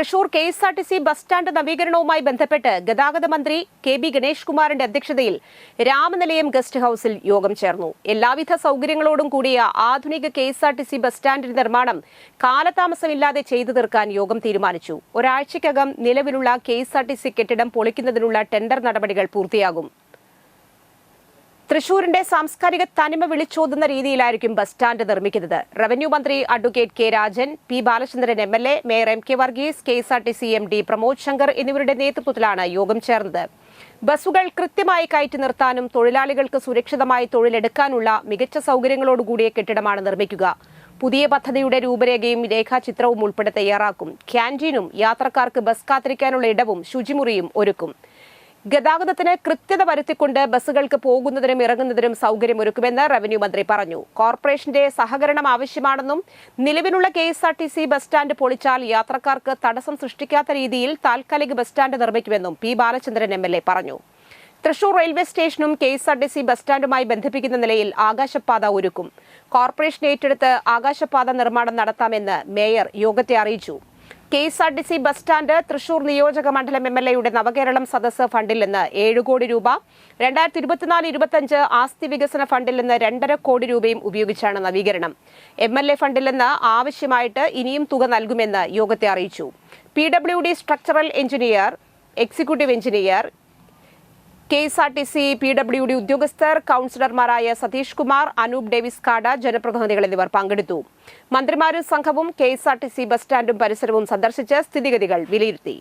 Thrissur K S R T C bus stand നവീകരണവുമായി ബന്ധപ്പെട്ട് ഗതാഗത മന്ത്രി കെ ബി ഗണേഷ് കുമാറിന്റെ അധ്യക്ഷതയിൽ രാമനിലയം ഗസ്റ്റ് ഹൌസിൽ യോഗം ചേർന്നു. എല്ലാവിധ സൗകര്യങ്ങളോടും കൂടിയ ആധുനിക K S R T C bus സ്റ്റാൻഡിന്റെ നിർമ്മാണം കാലതാമസമില്ലാതെ ചെയ്തു തീർക്കാൻ യോഗം തീരുമാനിച്ചു. ഒരാഴ്ചയ്ക്കകം നിലവിലുള്ള K S R T C കെട്ടിടം പൊളിക്കുന്നതിനുള്ള ടെൻഡർ നടപടികൾ പൂർത്തിയാകും. തൃശൂരിന്റെ സാംസ്കാരിക തനിമ വിളിച്ചോതുന്ന രീതിയിലായിരിക്കും ബസ് സ്റ്റാൻഡ് നിർമ്മിക്കുന്നത്. റവന്യൂ മന്ത്രി advocate K Rajan P Balachandran M L A mayor M K Varghese K S R T C M D Pramod Shankar എന്നിവരുടെ നേതൃത്വത്തിലാണ് യോഗം ചേർന്നത്. ബസ്സുകൾ കൃത്യമായി കയറ്റി നിർത്താനും തൊഴിലാളികൾക്ക് സുരക്ഷിതമായി തൊഴിലെടുക്കാനുള്ള മികച്ച സൗകര്യങ്ങളോടുകൂടിയ കെട്ടിടമാണ് നിർമ്മിക്കുക. പുതിയ പദ്ധതിയുടെ രൂപരേഖയും രേഖാചിത്രവും ഉൾപ്പെടെ തയ്യാറാക്കും. ക്യാന്റീനും യാത്രക്കാർക്ക് ബസ് കാത്തിരിക്കാനുള്ള ഇടവും ശുചിമുറിയും ഒരുക്കും. ഗതാഗതത്തിന് കൃത്യത വരുത്തിക്കൊണ്ട് ബസ്സുകൾക്ക് പോകുന്നതിനും ഇറങ്ങുന്നതിനും സൗകര്യമൊരുക്കുമെന്ന് റവന്യൂ മന്ത്രി പറഞ്ഞു. കോർപ്പറേഷന്റെ സഹകരണം ആവശ്യമാണെന്നും നിലവിലുള്ള K S R T C bus stand പൊളിച്ചാൽ യാത്രക്കാർക്ക് തടസ്സം സൃഷ്ടിക്കാത്ത രീതിയിൽ താൽക്കാലിക bus stand നിർമ്മിക്കുമെന്നും P Balachandran M L A പറഞ്ഞു. തൃശൂർ റെയിൽവേ സ്റ്റേഷനും K S R T C bus സ്റ്റാൻഡുമായി ബന്ധിപ്പിക്കുന്ന നിലയിൽ ആകാശപാത ഒരുക്കും. കോർപ്പറേഷൻ ഏറ്റെടുത്ത് ആകാശപാത നിർമ്മാണം നടത്താമെന്ന് മേയർ യോഗത്തെ അറിയിച്ചു. K S R T C bus stand Thrissur നിയോജക മണ്ഡലം എം എൽ എയുടെ നവകേരളം സദസ് ഫണ്ടിൽ നിന്ന് ഏഴ് കോടി രൂപ രണ്ടായിരത്തി ഇരുപത്തിനാല് ഇരുപത്തഞ്ച് ആസ്തി വികസന ഫണ്ടിൽ നിന്ന് രണ്ടര കോടി രൂപയും ഉപയോഗിച്ചാണ് നവീകരണം. എം എൽ എ ഫണ്ടിൽ നിന്ന് ആവശ്യമായിട്ട് ഇനിയും തുക നൽകുമെന്ന് യോഗത്തെ അറിയിച്ചു. P W D structural engineer executive engineer K S R T C P W D ഉദ്യോഗസ്ഥർ കൌൺസിലർമാരായ സതീഷ് കുമാർ അനൂപ് ഡേവിസ് കാട ജനപ്രതിനിധികൾ എന്നിവർ പങ്കെടുത്തു. മന്ത്രിമാരും സംഘവും K S R T C bus സ്റ്റാൻഡും പരിസരവും സന്ദർശിച്ച് സ്ഥിതിഗതികൾ വിലയിരുത്തി.